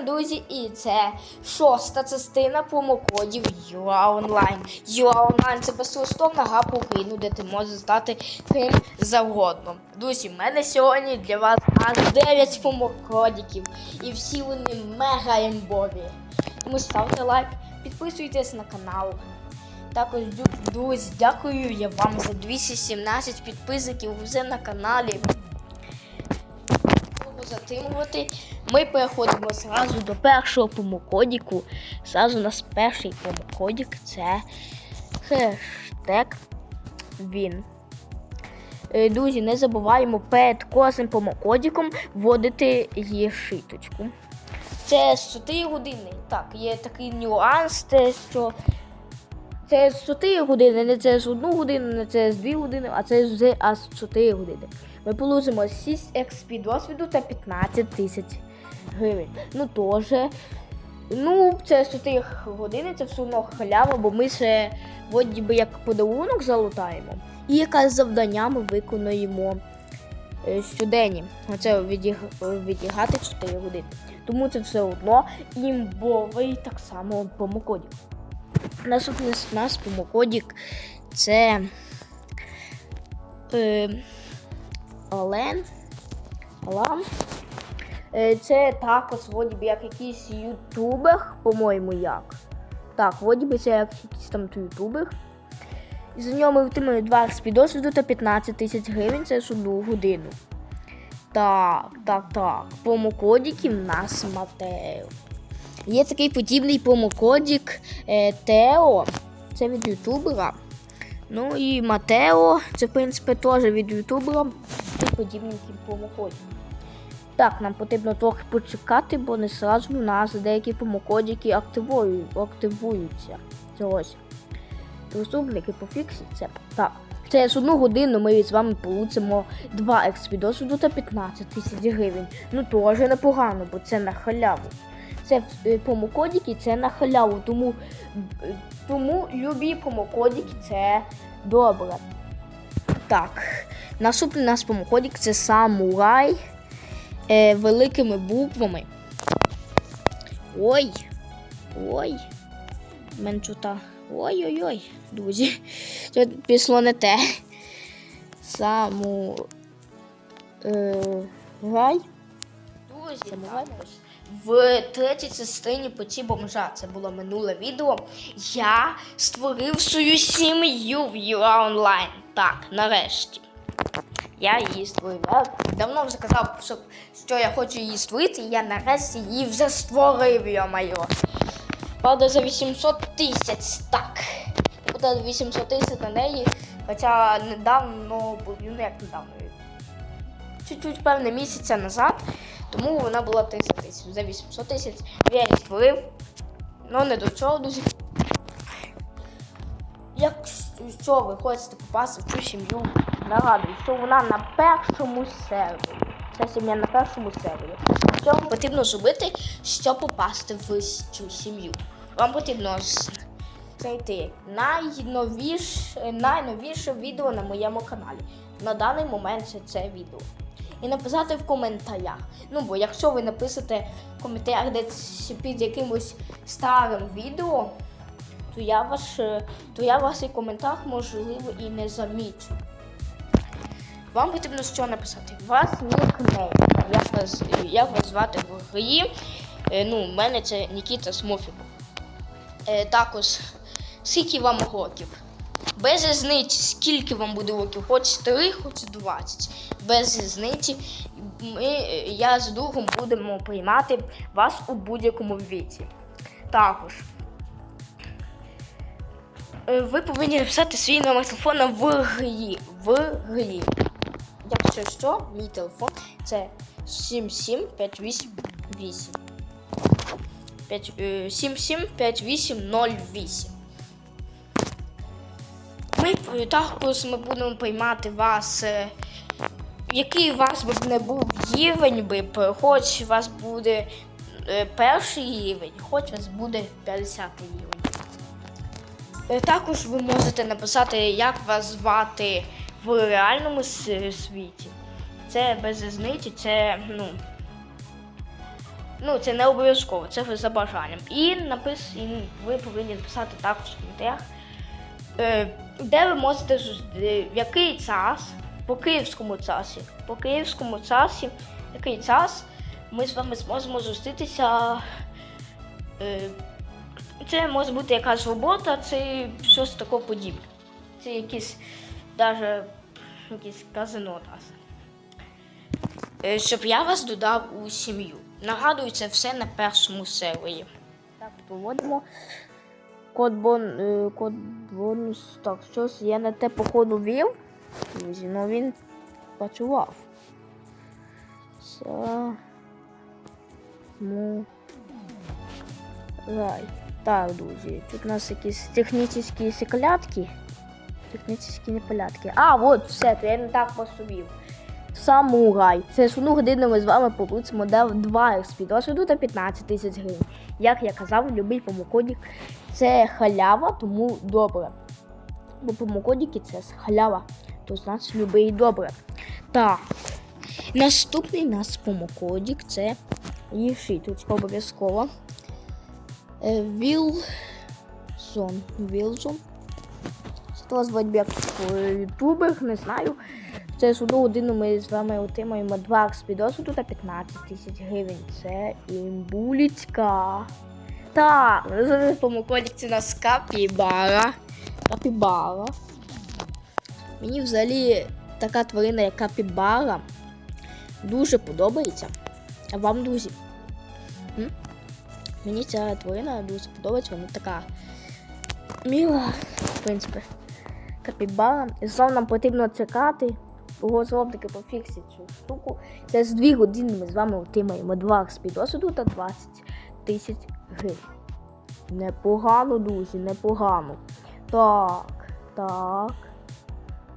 друзі, і це шоста частина промокодів UA Online. UA Online це безкоштовна гра по Україну, де ти можеш стати ким завгодно. Друзі, в мене сьогодні для вас аж 9 промокодиків. І всі вони мега імбові. Тому ставте лайк, підписуйтесь на канал. Також, друзі, дякую я вам за 217 підписників вже на каналі. Затримувати. Ми переходимо зразу до першого промокодіку. Зразу у нас перший промокодік це хештег він. Е, Друзі, не забуваємо перед кожним промокодіком вводити її шиточку. Це з 4 години. Так, є такий нюанс, те, що це з 4 години, не це з 1 годину, не це з 2 години, а це вже аж 4 години. Ми получимо 6 XP досвіду та 15 тисяч гривень. Ну теж. Ну, це з 4 години, це все одно халява, бо ми ще вроді би як подарунок залутаємо. І якесь завдання ми виконуємо е, щоденні. Оце відіг- відіграти 4 години. Тому це все одно імбовий так само промокодік. Наступний у нас промокодік це е, Олен. Олам. Е, Це також вроді би як якийсь ютубер, по-моєму, як. Так, вроді би це як якийсь там ютубер. І за нього ми отримали 2 XP досвіду та 15 тисяч гривень, це одну годину. Так, так, так. Промокодики в нас Матео. Є такий подібний промокодик е, Тео. Це від ютубера. Ну і Матео, це, в принципі, теж від ютубера. І подібний промокодик. Так, нам потрібно трохи почекати, бо не сразу у нас деякі промокодики активуються. Це ось. Розумники пофіксяться. Так. Це з одну годину ми з вами получимо 2 XP досвіду та 15 тисяч гривень. Ну теж непогано, бо це на халяву. Це е, промокодики, це на халяву, тому, е, тому любі промокодики це добре. Так, наступний наш промокодик це самурай е, великими буквами. Ой. Ой. Менчута. Ой-ой-ой, друзі. Це пішло не те. Саму. Е. Друзі, Самурай. В третій частині по ці бомжа, це було минуле відео. Я створив свою сім'ю в UA Online. Так, нарешті. Я її створив. Я давно вже казав, що, що я хочу її створити, і я нарешті її вже створив, йо-моє. Правда, за 800 тисяч, так. Буде 800 тисяч на неї, хоча недавно, ну як недавно, чуть-чуть певне місяця назад, тому вона була 300 тисяч. За 800 тисяч я її створив, ну не до чого дуже. Якщо ви хочете попасти в цю сім'ю, нагадую, що вона на першому сервері. Ця сім'я на першому сервері. Що вам потрібно зробити, щоб попасти в цю сім'ю? Вам потрібно знайти найновіше, найновіше відео на моєму каналі. На даний момент це це відео. І написати в коментарях. Ну, бо якщо ви напишете в коментарях десь під якимось старим відео, то я ваш, е, то я ваш коментар можливо і не замічу. Вам потрібно що написати? Вас нікнейм. Як вас, як вас звати в грі? Е, Ну, в мене це Нікіта Смофіков. Е, також, скільки вам років? Без різниці, скільки вам буде років, хоч 3, хоч 20. Без різниці. Ми, я з другом будемо приймати вас у будь-якому віці. Також. Е, Ви повинні написати свій номер телефона в грі. В грі. Якщо що, мій телефон це 77588. 5, е, 775808. Ми е, також ми будемо приймати вас, е, який у вас би не був рівень, би, хоч у вас буде е, перший рівень, хоч у вас буде 50 рівень. Також ви можете написати, як вас звати в реальному світі. Це без різниці, це, ну. Ну, це не обов'язково, це за бажанням. І напис, і ви повинні написати також в коментарях, де ви можете в який час, по київському часі, по київському часі, який час ми з вами зможемо зустрітися. Е, це може бути якась робота, чи щось такого подібне. Це якісь навіть якісь казино. Е, Щоб я вас додав у сім'ю. Нагадую, це все на першому сервері. Так, проводимо. Код, бон, е, код бонус. Так, щось я на те походу вів. Друзі, ну він працював. Са. Му. Так, друзі, тут у нас якісь технічні секлятки. Технічні непорядки. А, от все, я не так посувів. Самурай. Це ж одну годину ми з вами получимо 2 XP досвіду та 15 тисяч гривень. Як я казав, любий промокодік це халява, тому добре. Бо промокодіки це халява, то значить любий добре. Так. Наступний у нас промокодік це Єші. Тут обов'язково. Е, Вілзон. Вілзон. Це вас звати як ютубер, не знаю. Це одну годину ми з вами отримаємо 2 XP досвіду та 15 тисяч гривень. Це імбуліцька. Так, зараз у нас капібара. Капібара. Мені взагалі така тварина, як капібара, дуже подобається. А вам, друзі? М? Мені ця тварина дуже подобається, вона така міла, в принципі. Капібара. І знову нам потрібно чекати. Розробники пофіксять цю штуку. Це з 2 години ми з вами отримаємо 2 XP та 20 тисяч гривень. Непогано, друзі, непогано. Так, так.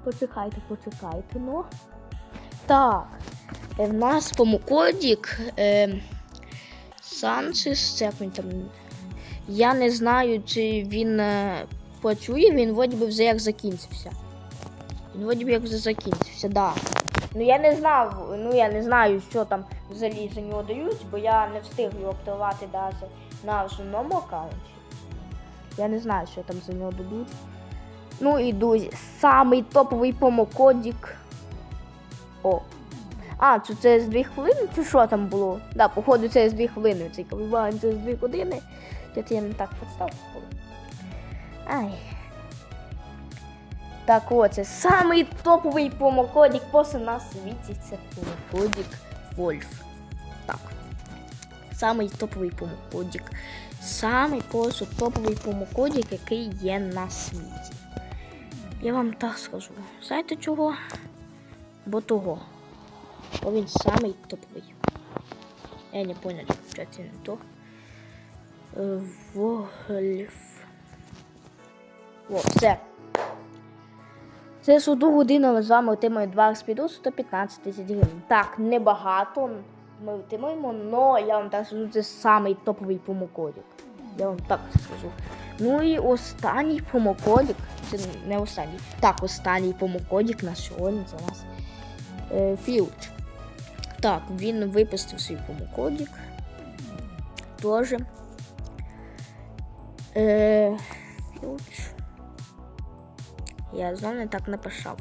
Почекайте, почекайте, ну. Так. е, В нас промокодік е, Санчес, як там. Я не знаю, чи він е, працює, він вроді би вже як закінчився. Він вроді би як вже закінчився, да. Ну я не знав, ну я не знаю, що там взагалі за нього дають, бо я не встиг його активувати навіть на основному аккаунті. Я не знаю, що там за нього дадуть. Ну і друзі, самий топовий промокодік. О. А, це, це з 2 хвилини, чи що там було? Да, походу це з 2 хвилини. Цей кавібан це з 2 години. Я це не так представив. Ай. Так от, це самий топовий промокодік просто на світі. Це промокодік Wolf. Так. Самий топовий промокодік. Самий просто топовий промокодік, який є на світі. Я вам так скажу. Знаєте чого? Бо того. Бо він самий топовий. Я не понял, що це не то. Е, Вольф. О, все. Це одну годину ми з вами отримаємо 2 спіду 115 тисяч гривень. Так, небагато ми отримаємо, але я вам так скажу, це самий топовий промокодик. Я вам так скажу. Ну і останній промокодик. Це не останній. Так, останній промокодик на сьогодні це у нас е, Філч. Так, він випустив свій промокодик. Тоже. Е, Філч. Я знову не так написав.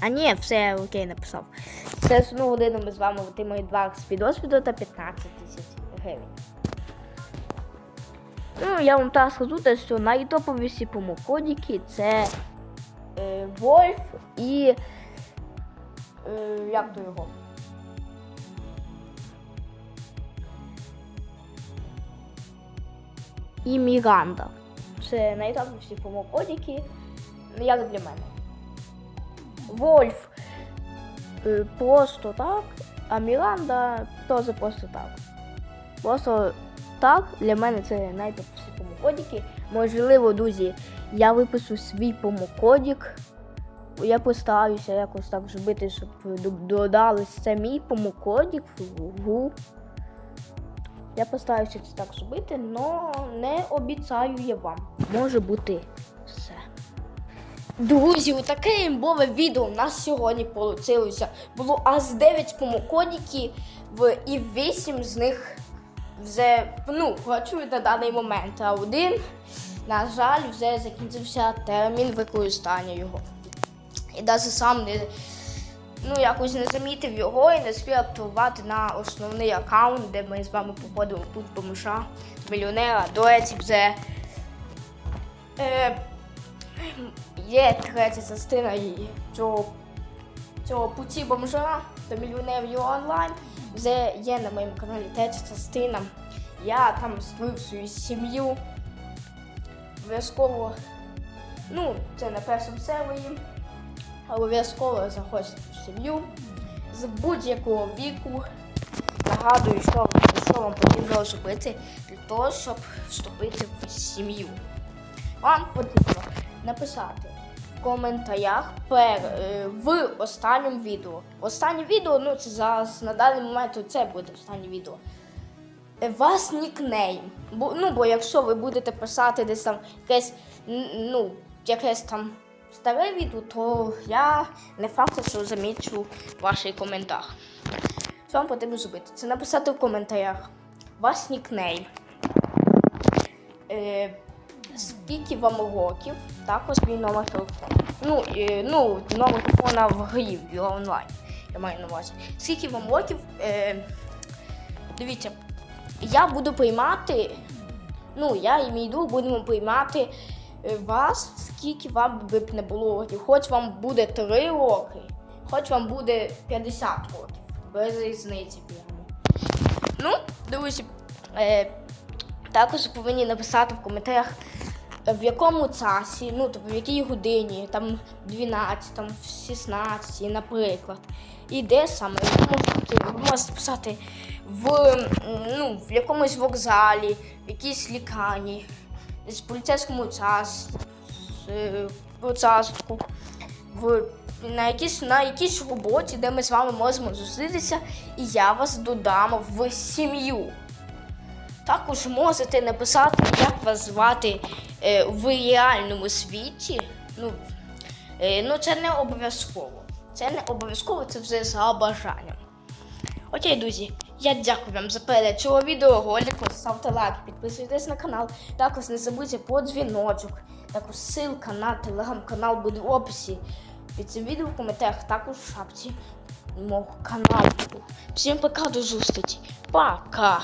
А ні, все окей написав. Це з одну годину ми з вами отримаємо 2 XP досвіду та 15 тисяч гривень. Ну, я вам так скажу, те, що найтоповіші промокодики це е, Вольф і. Е, як то його? І Міранда. Це найтоповіші промокодики, ну, як для мене. Вольф е, просто так, а Міранда теж просто так. Просто так, для мене це найтоповіші промокодики. Можливо, друзі, я випишу свій промокодик. Я постараюся якось так зробити, щоб до- додали мій промокодик в. Я постараюся це так зробити, але не обіцяю я вам. Може бути. Друзі, отаке імбове відео у нас сьогодні вийшло. Було аж 9 промокодиків, і 8 з них вже ну, працює на даний момент, а один, на жаль, вже закінчився термін використання його. І навіть сам не, ну, якось не замітив його і не спів активувати на основний аккаунт, де ми з вами походимо путь бомжа, мільйонера. До речі, вже е, є третя частина цього, цього путі бомжа до мільйонерів онлайн. Вже є на моєму каналі третя частина. Я там створив свою сім'ю. Обов'язково, ну, це на першому. Але обов'язково заходьте в сім'ю з будь-якого віку. Нагадую, що, що вам потрібно зробити для того, щоб вступити в сім'ю. Вам потрібно написати коментарях пер, е, в останньому відео. Останнє відео, ну це зараз на даний момент це буде останнє відео. Е, Вас нікнейм. Бо, ну, бо якщо ви будете писати десь там якесь, ну, якесь там старе відео, то я не факт, що замічу ваш коментар. Що вам потрібно зробити? Це написати в коментарях. Вас нікнейм. Е, скільки вам років, також мій номер телефону. Ну, е, ну, номер телефона в грі в онлайн. Я маю на увазі. Скільки вам років? Е, дивіться, я буду приймати. Ну, я і мій друг будемо приймати е, вас, скільки вам б не було років. Хоч вам буде 3 роки, хоч вам буде 50 років. Без різниці прямо. Ну, друзі, е, також повинні написати в коментарях, в якому часі, ну, тобто в якій годині, там 12, там 16, наприклад. І де саме ви можете, писати в, ну, в якомусь вокзалі, в якійсь лікарні, в поліцейському час, в, на, якійсь, на якійсь роботі, де ми з вами можемо зустрітися, і я вас додам в сім'ю. Також можете написати, як вас звати в реальному світі. Ну, е, ну, це не обов'язково. Це не обов'язково, це вже за бажанням. Окей, друзі, я дякую вам за перегляд цього відеоролику. Ставте лайк, підписуйтесь на канал. Також не забудьте про дзвіночок. Також ссылка на телеграм-канал буде в описі під цим відео в коментарях, також в шапці мого каналу. Всім пока, до зустрічі. Пока!